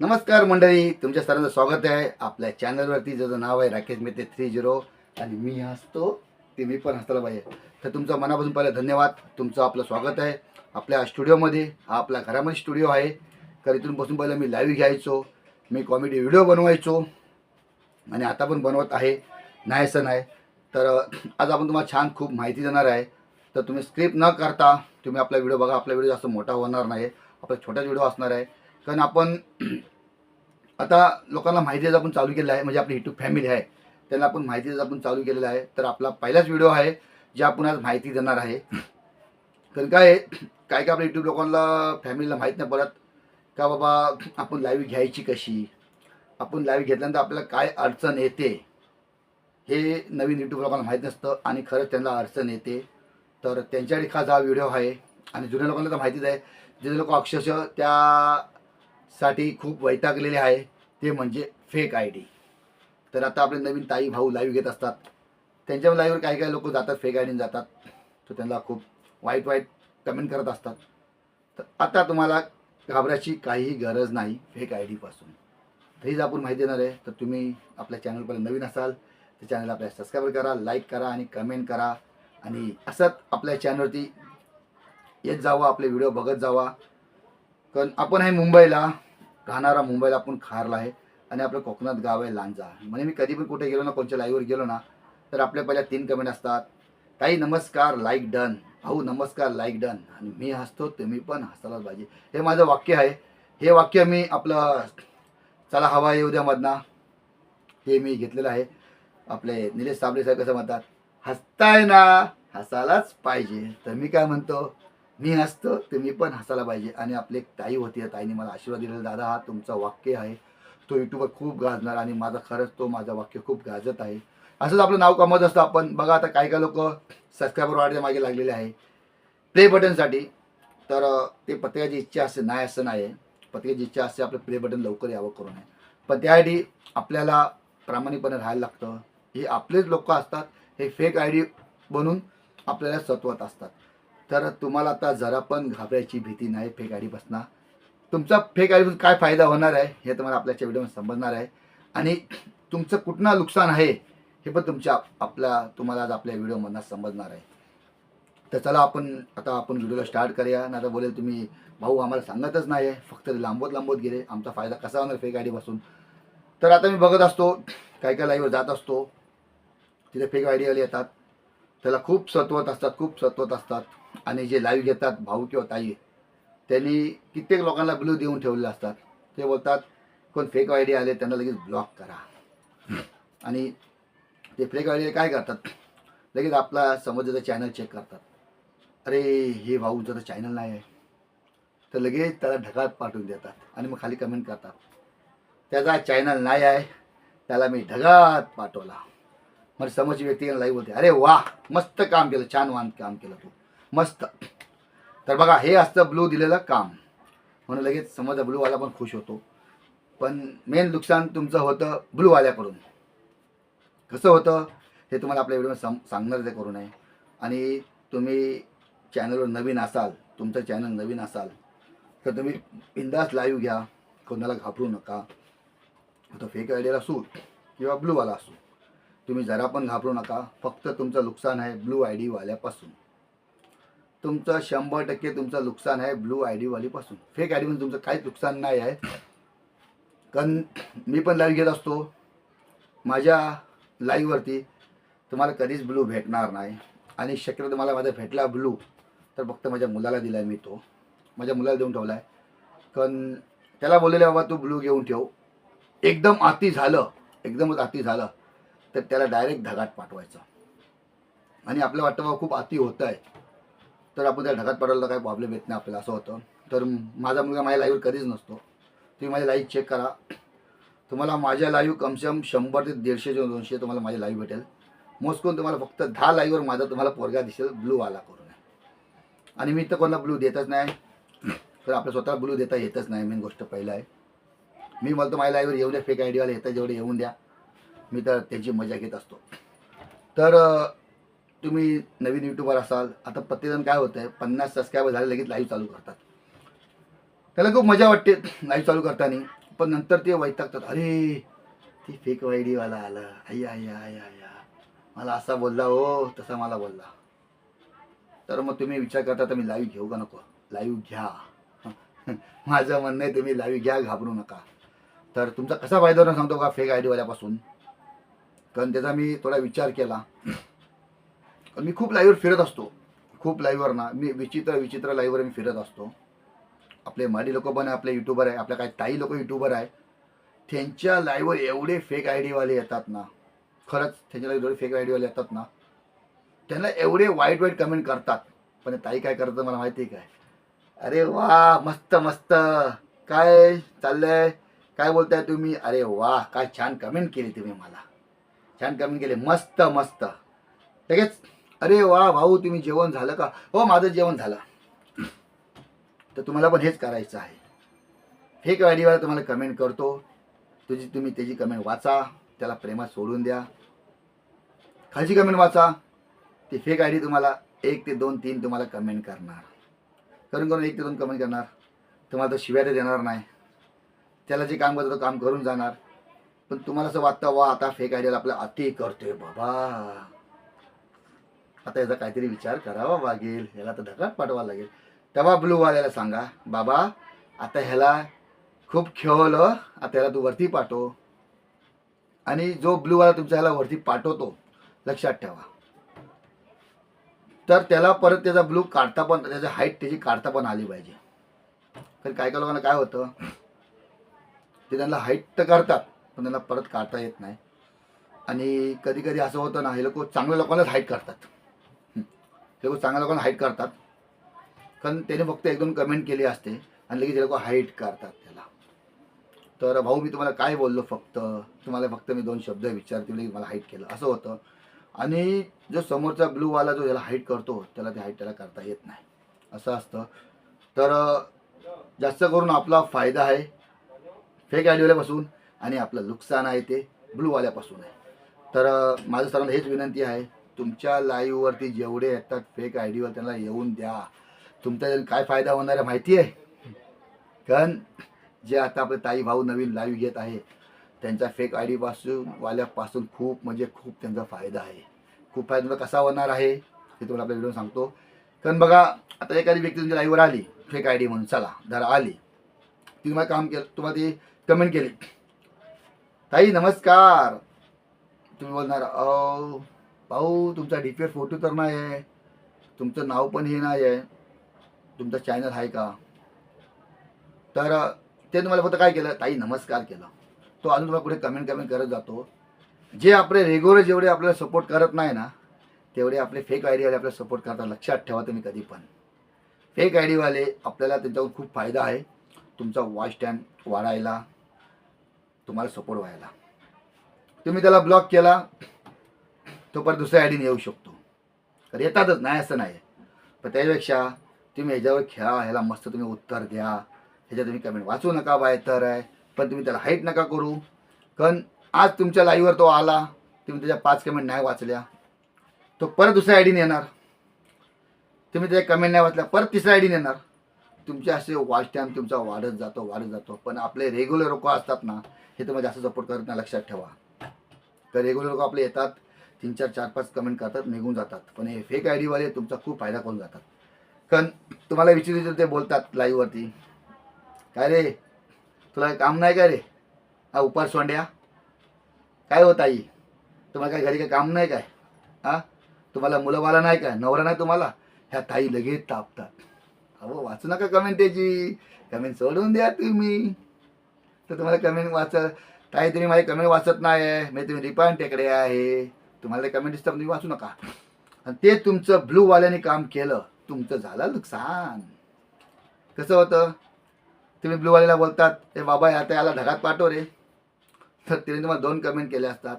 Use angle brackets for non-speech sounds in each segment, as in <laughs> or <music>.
नमस्कार मंडळी तुमच्या सर्वांचं स्वागत आहे आपल्या चॅनलवरती. ज्याचं नाव आहे राकेश मेहते थ्री झिरो. आणि मी हसतो ते मी पण हसताला पाहिजे. तर तुमचं मनापासून पहिलं धन्यवाद. तुमचं आपलं स्वागत आहे. आपल्या स्टुडिओमध्ये हा आपल्या घरामध्ये स्टुडिओ आहे. तर इथून बसून पहिलं मी लाईव्ह घ्यायचो. मी कॉमेडी व्हिडिओ बनवायचो. आणि आता पण बनवत आहे. नाही असं नाही. तर आज आपण तुम्हाला छान खूप माहिती देणार आहे. तर तुम्ही स्क्रिप्ट न करता तुम्ही आपला व्हिडिओ बघा. आपला व्हिडिओ जास्त मोठा होणार नाही. आपला छोटाच व्हिडिओ असणार आहे. कारण आपण आता लोकांना माहिती आपण चालू केलं आहे म्हणजे आपली युट्यूब फॅमिली आहे त्यांना आपण माहिती आपण चालू केलेलं आहे. तर आपला पहिलाच व्हिडिओ आहे जे आपण आज माहिती देणार आहे. कारण काय काय काय आपल्या युट्यूब लोकांना फॅमिलीला माहीत नाही पडत का बाबा आपण लाईव्ह घ्यायची कशी? आपण लाईव्ह घेतल्यानंतर आपल्याला काय अडचण येते? हे नवीन यूट्यूब लोकांना माहीत नसतं आणि खरंच त्यांना अडचण येते. तर त्यांच्याकडे खास हा व्हिडिओ आहे. आणि जुन्या लोकांना तर माहितीच आहे जुने लोक अक्षरशः त्या साठी खूप वैतागलेले आहे. ते म्हणजे फेक आय डी तर आता आपले नवीन ताई भाऊ लाईव्ह घेत असतात. त्यांच्या लाईव्हवर काही काही लोक जातात फेक आय डीने जातात. तर त्यांना खूप वाईट वाईट कमेंट करत असतात. तर आता तुम्हाला घाबरायची काहीही गरज नाही फेक आय डीपासून तरीच आपण माहिती देणार आहे. तर तुम्ही आपल्या चॅनलवर नवीन असाल तर चॅनल आपल्या सबस्क्राईब करा लाईक करा आणि कमेंट करा. आणि असंच आपल्या चॅनलवरती येत जावा आपले व्हिडिओ बघत जावा. कारण आपण आहे मुंबईला राहणारा मुंबईला आपण खारला आहे आणि आपलं कोकणात गाव आहे लांजा. म्हणजे मी कधी पण कुठे गेलो ना कोणच्या लाईव्हवर गेलो ना तर आपल्या पहिल्या तीन कमेंट असतात ताई नमस्कार लाईक डन भाऊ नमस्कार लाईक डन आणि मी हसतो तुम्ही पण हसायलाच पाहिजे. हे माझं वाक्य आहे. हे वाक्य मी आपलं चला हवा येऊ द्यामधना हे मी घेतलेलं आहे. आपले निलेश साबळे साहेब कसं म्हणतात हसताय ना हसायलाच पाहिजे. तर मी काय म्हणतो मी हसतो तुम्ही पण हसायला पाहिजे. आणि आपले एक ताई होती ताईने मला आशीर्वाद दिलेला दादा हा तुमचा वाक्य आहे. तो युट्यूबवर खूप गाजणार आणि माझा खरंच तो माझा वाक्य खूप गाजत आहे. असंच आपलं नाव कमवत असतं आपण. बघा आता काही काही लोक सबस्क्रायबर वाढच्या मागे लागलेले आहे. प्ले बटनसाठी तर ते प्रत्येकाची इच्छा असते नाही असं नाही आहे प्रत्येकाची इच्छा असते आपलं प्ले बटन लवकर यावं करून. आहे पण त्यासाठी आपल्याला प्रामाणिकपणे राहायला लागतं. हे आपलेच लोक असतात. हे फेक आय डी बनून आपल्याला सत्वत असतात. तर तुम्हाला आता जरा पण घाबरायची भीती नाही फेक आय तुमचा फेक आय काय फायदा होणार आहे हे तुम्हाला आपल्याच्या व्हिडिओमध्ये समजणार आहे. आणि तुमचं कुठनं नुकसान आहे हे पण तुमच्या आपल्या तुम्हाला आज आपल्या व्हिडिओमधनं समजणार आहे. तर चला आपण आता आपण व्हिडिओला स्टार्ट करूया. नाही तर बोलेल तुम्ही भाऊ आम्हाला सांगतच नाही आहे. फक्त लांबवत लांबवत गेले. आमचा फायदा कसा होणार फेक आय बसून? तर आता मी बघत असतो काय काय लाईव्हवर जात असतो. तिथे फेक आय डीवाले येतात. त्याला खूप सत्वत असतात खूप सत्वत असतात. आणि जे लाईव्ह घेतात भाऊ किंवा ताई त्यांनी कित्येक लोकांना ब्लू देऊन ठेवलेले असतात. ते बोलतात कोण फेक आय डी आले त्यांना लगेच ब्लॉक करा. आणि ते फेक आय डी काय करतात? लगेच आपला समोरचं चॅनल चेक करतात. अरे हे भाऊचं तर चॅनल नाही आहे. तर लगेच त्याला ढगात पाठवून देतात आणि मग खाली कमेंट करतात. त्याचा चॅनल नाही आहे त्याला मी ढगात पाठवला. मग समोरची व्यक्ती लाईव्ह होते अरे वा मस्त काम केलं छान वान काम केलं तू. मस्त. तर बघा हे असतं ब्लू दिलेलं काम. म्हणून लगेच समजा ब्लूवाला पण खुश होतो. पण मेन नुकसान तुमचं होतं ब्लूवाल्याकडून कसं होतं? हे तुम्हाला आपल्या व्हिडिओ सम सांगणार ते करू नये. आणि तुम्ही चॅनलवर नवीन असाल तुमचं चॅनल नवीन असाल तर तुम्ही बिंदास लाईव्ह घ्या. कोणाला घाबरू नका. तो फेक आयडियाला असू किंवा ब्लूवाला असू. तुम्ही जरा पण घाबरू नका. फक्त तुमचं नुकसान आहे ब्लू आय डीवाल्यापासून तुमचं शंभर टक्के तुमचं नुकसान आहे ब्लू आय डीवालीपासून फेक आय डीमध्ये म्हणजे तुमचं काहीच नुकसान नाही आहे. कारण मी पण लाईव्ह घेत असतो. माझ्या लाईव्हवरती तुम्हाला कधीच ब्लू भेटणार नाही. आणि शक्यतो तुम्हाला माझा भेटला ब्लू तर फक्त माझ्या मुलाला दिला आहे मी तो. माझ्या मुलाला देऊन ठेवला आहे कारण त्याला बोललेलं बाबा तू ब्लू घेऊन ठेव. एकदम अति झालं एकदमच अति झालं तर त्याला डायरेक्ट धगात पाठवायचं. आणि आपलं वाटतं बाबा खूप अति होतं आहे तर आपण त्या ढगात पडायला काही प्रॉब्लेम येत नाही आपल्याला असं होतं. तर माझा मुलगा माझ्या लाईव्ह कधीच नसतो. तुम्ही माझ्या लाईव्ह चेक करा. तुम्हाला माझ्या लाईव्ह कमसेकम शंभर ते दीडशे किंवा दोनशे तुम्हाला माझी लाईव्ह भेटेल. मोजकून तुम्हाला फक्त दहा लाईव्हवर माझा तुम्हाला पोरगा दिसेल ब्लू आला करून. आणि मी तर कोणाला ब्लू देतच नाही. तर आपल्या स्वतःला ब्लू देता येतच नाही मेन गोष्ट पहिलं आहे. मी म्हणतो माझ्या लाईव्हवर येऊ द्या फेक आय डीवाले येतात जेवढे येऊन द्या. मी तर त्यांची मजा घेत असतो. तर तुम्ही नवीन युट्यूबर असाल आता प्रत्येकजण काय होतं आहे पन्नास सबस्क्रायबर झाले लगेच लाईव्ह चालू करतात. त्याला खूप मजा वाटते लाईव्ह चालू करताना. पण नंतर ते वैतागतात अरे ती फेक वायडीवाला आला. अय्या आय्या आय्या आय्या मला असा बोलला हो तसा मला बोलला. तर मग तुम्ही विचार करता तर मी लाईव्ह घेऊ का नको? लाईव्ह घ्या. <laughs> माझं म्हणणं आहे तुम्ही लाईव्ह घ्या घाबरू नका. तर तुमचा कसा फायदा होणार सांगतो का फेक आय डीवाल्यापासून कारण त्याचा मी थोडा विचार केला. मी खूप लाईव्हवर फिरत असतो. खूप लाईव्हवर ना मी विचित्र विचित्र लाईव्हवर मी फिरत असतो. आपले माडी लोक पण आहे आपले युट्यूबर आहे आपल्या काही ताई लोक युट्यूबर आहे. त्यांच्या लाईव्हवर एवढे फेक आय डीवाले येतात ना. खरंच त्यांच्या लाईव्ह एवढे फेक आय डीवाले येतात ना. त्यांना एवढे वाईट वाईट कमेंट करतात. पण ताई काय करतं मला माहिती आहे काय? अरे वा मस्त मस्त. काय चाललंय? काय बोलताय तुम्ही? अरे वा काय छान कमेंट केली तुम्ही मला. छान कमेंट केले. मस्त मस्त. लगेच अरे वा भाऊ तुम्ही जेवण झालं का? हो माझं जेवण झालं. तर तुम्हाला पण हेच करायचं आहे. फेक आयडीवाला तुम्हाला कमेंट करतो. तुझी तुम्ही त्याची कमेंट वाचा. त्याला प्रेमात सोडून द्या. खालची कमेंट वाचा. ती फेक आय डी तुम्हाला एक ते दोन तीन तुम्हाला कमेंट करणार. करून करून एक ते दोन कमेंट करणार. तुम्हाला तो शिव्या तर देणार नाही. त्याला जे काम करतो तो काम करून जाणार. पण तुम्हाला असं वाटतं वा आता फेक आयडियाला आपला अति करतोय बाबा. आता याचा काहीतरी विचार करावा लागेल ह्याला तर ढगात पाठवा लागेल. तेव्हा ब्लूवाल्याला सांगा बाबा आता ह्याला खूप खेळवलं आता ह्याला तू वरती पाठव. आणि जो ब्लूवाला तुमच्या ह्याला वरती पाठवतो लक्षात ठेवा. तर त्याला परत त्याचा ब्लू काढता पण त्याची हाईट त्याची काढता पण आली पाहिजे. तर काय काय लोकांना काय होतं ते त्यांना हाईट तर करतात पण त्यांना परत काढता येत नाही. आणि कधी कधी असं होतं ना हे लोक चांगल्या लोकांनाच हाईट करतात हे लोक चांगल्या लोकांना हाईट करतात. कारण त्याने फक्त एक दोन कमेंट केली असते आणि लगेच ते लोक हाईट करतात त्याला. तर भाऊ मी तुम्हाला काय बोललो फक्त? तुम्हाला फक्त मी दोन शब्द विचारते लगेच मला हाईट केलं. असं होतं. आणि जो समोरचा ब्लूवाला जो ज्याला हाईट करतो त्याला ते हाईट त्याला करता येत नाही. असं असतं. तर जास्त करून आपला फायदा आहे फेक आयडीवाल्यापासून आणि आपलं नुकसान आहे ते ब्लूवाल्यापासून आहे. तर माझं सर्वांना हेच विनंती आहे. तुमच्या लाईव्हवरती जेवढे येतात फेक आय डीवर त्यांना येऊन द्या. तुमचा काय फायदा होणार आहे माहिती आहे? कारण जे आता आपले ताई भाऊ नवीन लाईव्ह घेत आहे त्यांच्या फेक आय डीपासून वाल्यापासून खूप म्हणजे खूप त्यांचा फायदा आहे. खूप फायदा कसा होणार आहे? हे तुम्हाला आपल्या व्हिडिओ सांगतो. कारण बघा आता एखादी व्यक्ती तुमच्या लाईव्हवर आली फेक आय डी म्हणून चला जरा आली ती तुम्हाला काम केलं तुम्हाला ती कमेंट केली. ताई नमस्कार. तुम्ही बोलणार अहो भाऊ तुमचा डी फोटो तर नाही आहे तुमचं नाव पण हे नाही आहे तुमचं चॅनल आहे का? तर ते तुम्हाला फक्त काय केलं? ताई नमस्कार केलं. तो अजून तुम्हाला पुढे कमेंट कमेंट करत जातो. जे आपले रेग्युलर जेवढे आपल्याला सपोर्ट करत नाही ना तेवढे आपले फेक आय डीवाले आपल्याला सपोर्ट करतात. लक्षात ठेवा तुम्ही कधी पण. फेक आय डीवाले आपल्याला त्यांच्याकडून खूप फायदा आहे. तुमचा वॉच टाईम वाढायला तुम्हाला सपोर्ट व्हायला. तुम्ही त्याला ब्लॉक केला. तो परत दुसऱ्या आयडीने येऊ शकतो. तर येतातच नाही असं नाही. पण त्यापेक्षा तुम्ही ह्याच्यावर खेळा ह्याला मस्त तुम्ही उत्तर द्या. ह्याच्यात तुम्ही कमेंट वाचू नका बाय तर आहे. पण तुम्ही त्याला हाईट नका करू. कारण आज तुमच्या लाईव्हवर तो आला तुम्ही त्याच्या पाच कमेंट नाही वाचल्या. तो परत दुसऱ्या आयडीने येणार. तुम्ही त्याच्या कमेंट नाही वाचल्या परत तिसऱ्या आयडीने येणार. तुमचे असे वॉच टाईम तुमचा वाढत जातो वाढत जातो. पण आपले रेग्युलर लोक असतात ना हे तुम्हाला जास्त सपोर्ट करत नाही लक्षात ठेवा. तर रेग्युलर लोक आपले येतात तीन चार चार पाच कमेंट करतात निघून जातात. पण हे फेक आय डीवाले तुमचा खूप फायदा करून जातात. कारण तुम्हाला विचारित ते बोलतात लाईव्हवरती काय रे? तुला काम नाही का रे? हा उपार सोंड्या? काय होत आई तुम्हाला काय घरी काय काम नाही काय? हा? तुम्हाला मुलंबाला नाही काय? नवरा नाही तुम्हाला? ह्या ताई लगेच तापतात. अहो वाचू नका कमेंट त्याची. कमेंट सोडून द्या तुम्ही. तर तुम्हाला कमेंट वाच ताई तुम्ही माझी कमेंट वाचत नाही आहे मी तुम्ही रिपाईन टेकडे आहे. तुम्हाला कमेंट दिसतात तुम्ही वाचू नका. आणि ते तुमचं ब्लूवाल्याने काम केलं तुमचं झालं नुकसान. कसं होतं? तुम्ही ब्लूवाल्याला बोलतात ते बाबा आता याला ढगात पाठव रे. तर तिने तुम्हाला दोन कमेंट केले असतात.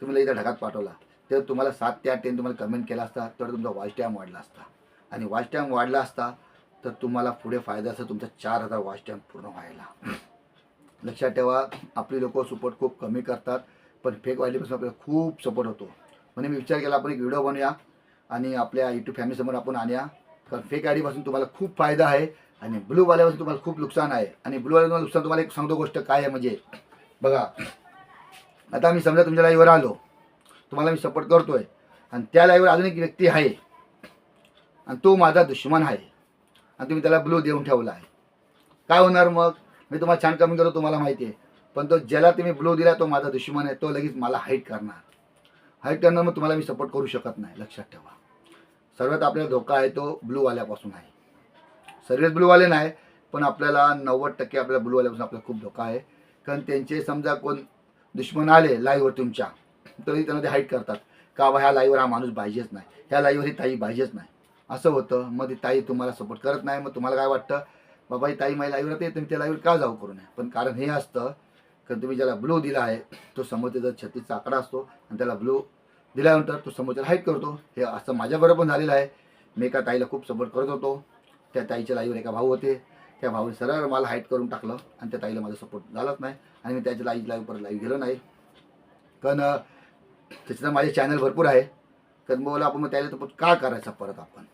तुम्ही इथं ढगात पाठवला. तर तुम्हाला सात ते आठ तुम्हाला कमेंट केला असता तर तुमचा वॉच टाईम वाढला असता. आणि वॉच टाईम वाढला असता तर तुम्हाला पुढे फायदा असं तुमचा चार हजार वॉच टाईम पूर्ण व्हायला. लक्षात ठेवा आपली लोक सपोर्ट खूप कमी करतात पण फेक वाढल्यापासून आपल्याला खूप सपोर्ट होतो. म्हणून मी विचार केला आपण एक व्हिडिओ बनवूया आणि आपल्या यूट्यूब फॅमिलीसमोर आपण आणूया. कारण फेक आय डीपासून तुम्हाला खूप फायदा आहे आणि ब्लूवाल्यापासून तुम्हाला खूप नुकसान आहे. आणि ब्लूवाल्या नुकसान तुम्हाला एक सांगतो गोष्ट काय आहे म्हणजे बघा. आता मी समजा तुमच्या लाईव्हवर आलो. तुम्हाला मी सपोर्ट करतोय. आणि त्या लाईव्हवर अजून एक व्यक्ती आहे. आणि तो माझा दुश्मन आहे. आणि तुम्ही त्याला ब्लू देऊन ठेवला आहे. काय होणार मग? मी तुम्हाला छान कमी करतो तुम्हाला माहिती आहे. पण तो ज्याला तुम्ही ब्लू दिला तो माझा दुश्मन आहे. तो लगेच मला हाईट करणार. हाईट करणार मग तुम्हाला मी सपोर्ट करू शकत नाही लक्षात ठेवा. सर्वात आपल्याला धोका आहे तो ब्लूवाल्यापासून आहे. सर्वच ब्लूवाले नाही पण आपल्याला नव्वद टक्के आपल्या ब्लूवाल्यापासून आपल्याला खूप धोका आहे. कारण त्यांचे समजा कोण दुश्मन आले लाईव्हवर तुमच्या तरी त्यांना ते हाईट करतात. का बा ह्या लाईव्हवर हा माणूस पाहिजेच नाही. ह्या लाईव्हवर ही ताई पाहिजेच नाही. असं होतं. मग ती ताई तुम्हाला सपोर्ट करत नाही. मग तुम्हाला काय वाटतं? बाबा ही ताई माझ्या लाईव्हवर येते तुम्ही त्या लाईव्हवर का जाऊ करू नये? पण कारण हे असतं कारण तुम्ही ज्याला ब्लू दिला आहे तो समोर त्याचा छत्तीसचा आकडा असतो आणि त्याला ब्लू दिल्यानंतर तो समोरच्याला हाईट करतो. हे असं माझ्याबरोबर पण झालेलं आहे. मी एका ताईला खूप सपोर्ट करत होतो. त्या ताईच्या लाईवर एका भाऊ होते. त्या भाऊने सरळ मला हाईट करून टाकलं आणि त्या ताईला माझा सपोर्ट झालाच नाही. आणि मी त्याच्या लाईव्ह लाईव्ह परत लाईव्ह गेलो नाही. कारण त्याच्यात माझे चॅनल भरपूर आहे. कारण मग बोला आपण मग त्याला सपोर्ट का करायचा परत आपण?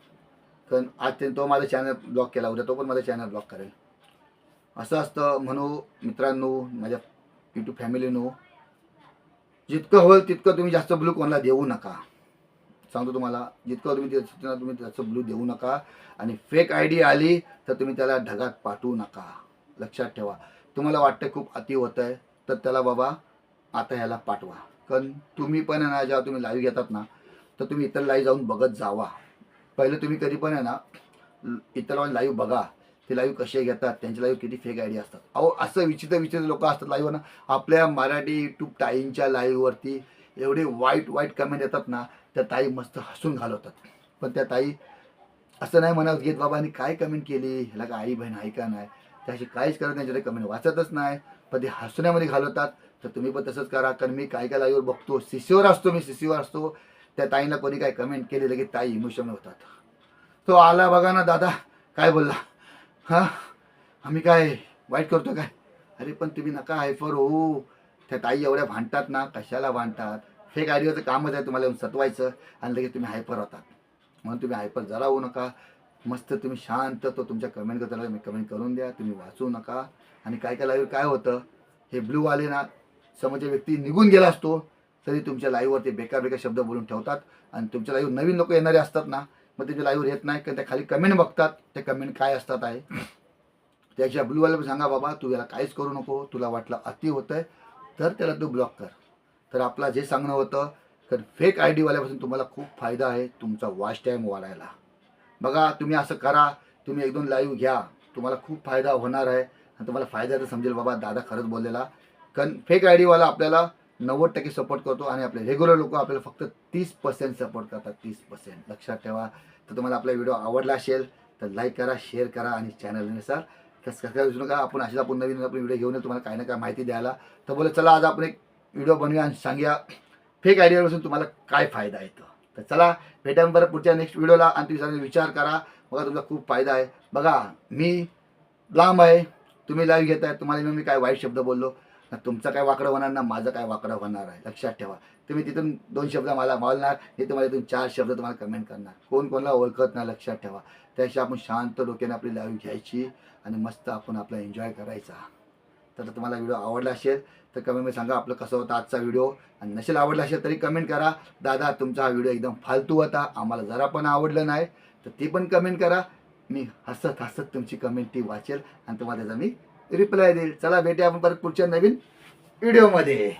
कारण आज ते तो माझा चॅनल ब्लॉक केला. उद्या तो पण माझा चॅनल ब्लॉक करेल. असं असतं. म्हणू मित्रांनो माझ्या यूट्यूब फॅमिलीनो जितकं होईल तितकं तुम्ही जास्त ब्लू कोणाला देऊ नका. सांगतो तुम्हाला जितकं तुम्ही सूचना तुम्ही त्याचं ब्लू देऊ नका. आणि फेक आय डी आली तर तुम्ही त्याला ढगात पाठवू नका. लक्षात ठेवा. तुम्हाला वाटतं खूप अति होत आहे तर त्याला बाबा आता ह्याला पाठवा. कारण तुम्ही पण आहे ना जेव्हा तुम्ही लाईव्ह घेतात ना तर तुम्ही इतर लाईव्ह जाऊन बघत जावा. पहिले तुम्ही कधी पण आहे ना इतर लाईव्ह बघा. ते लाईव्ह कसे घेतात त्यांचे लाईव्ह किती फेक आयडी असतात. अहो असं विचित्र विचित्र लोक असतात लाईव्ह ना. आपल्या मराठी यूट्यूब ताईंच्या लाईव्हवरती एवढे वाईट वाईट कमेंट येतात ना त्या ताई मस्त हसून घालवतात. पण त्या ताई असं नाही म्हणत घेत बाबांनी काय कमेंट केली? ह्याला काय आई बहीण आहे का नाही? त्याशी काहीच करत नाही ज्याला कमेंट वाचतच नाही. पण ते हसण्यामध्ये घालवतात. तर तुम्ही पण तसंच करा. कारण मी काय काय लाईव्हवर बघतो सीसीवर असतो मी सीसीवर असतो. त्या ताईला कोणी काय कमेंट केली लगेच ताई इमोशनल होतात. तो आला बघा ना दादा काय बोलला? हां? आम्ही काय वाईट करतो काय? अरे पण तुम्ही नका हायफर हो त्या ताई एवढ्या भांडतात ना कशाला भांडतात? फेक आयडियाचं कामच आहे तुम्हाला येऊन सतवायचं आणि लगेच तुम्ही हायपर होतात. म्हणून तुम्ही हायपर जरा होऊ नका. मस्त तुम्ही शांत तो तुमच्या कमेंट करताना तुम्ही कमेंट करून द्या. तुम्ही वाचू नका. आणि काय काय लाईव्ह काय होतं? हे ब्लू आले ना समोरच्या व्यक्ती निघून गेला असतो तरी तुमच्या लाईव्हवर ते बेकार बेकार शब्द बोलून ठेवतात. आणि तुमच्या लाईव्ह नवीन लोक येणारे असतात ना मग ते लाईव्हवर येत नाही कारण त्या खाली कमेंट बघतात. ते कमेंट काय असतात आहे? त्याच्या ब्लूवाला सांगा बाबा तू याला काहीच करू नको. तुला वाटलं अति होतं आहे तर त्याला तू ब्लॉक कर. तर आपला जे सांगणं होतं तर फेक आय डीवाल्यापासून तुम्हाला खूप फायदा आहे तुमचा वॉच टाईम वाढायला. बघा तुम्ही असं करा तुम्ही एक दोन लाईव्ह घ्या. तुम्हाला खूप फायदा होणार आहे. आणि तुम्हाला फायदा तर समजेल बाबा दादा खरंच बोललेला. कारण फेक आय डीवाला आपल्याला नव्वद टक्के सपोर्ट करतो आणि आपले रेग्युलर लोक आपल्याला फक्त तीस पर्सेंट सपोर्ट करतात. तीस पर्सेंट लक्षात ठेवा. तर तुम्हाला आपला व्हिडिओ आवडला असेल तर लाईक करा शेअर करा आणि चॅनलनुसार कसं कसं विसरू नका. आपण असेच आपण नवीन आपण व्हिडिओ घेऊन तुम्हाला काही ना काय माहिती द्यायला. तर बोला चला आज आपण एक व्हिडिओ बनवूया आणि सांगूया फेक आयडियापासून तुम्हाला काय फायदा येतो तर चला भेटायला बरं पुढच्या नेक्स्ट व्हिडिओला आणि तुम्ही विचार करा. बघा तुमचा खूप फायदा आहे. बघा मी लांब आहे. तुम्ही लाईव्ह घेताय. तुम्हाला मी काय वाईट शब्द बोललो. ना तुमचं काय वाकडं होणार ना माझं काय वाकडं होणार आहे? लक्षात ठेवा. तुम्ही तिथून दोन शब्द मला बोलणार हे तुम्हाला इथून चार शब्द तुम्हाला कमेंट करणार. कोण कोणाला ओळखत नाही लक्षात ठेवा. त्याशी आपण शांत डोक्याने आपली लाईव्ह घ्यायची आणि मस्त आपण आपला एन्जॉय करायचा. तर तुम्हाला व्हिडिओ आवडला असेल तर कमेंटमध्ये सांगा आपलं कसं होतं आजचा व्हिडिओ. आणि नसेल आवडला असेल तरी कमेंट करा. दादा तुमचा हा व्हिडिओ एकदम फालतू होता. आम्हाला जरा पण आवडलं नाही तर ती पण कमेंट करा. मी हसत हसत तुमची कमेंट ती वाचेल आणि तुम्हाला त्याचा मी रिप्लाय देईल. चला भेटूया आपण परत पुढच्या नवीन व्हिडिओमध्ये.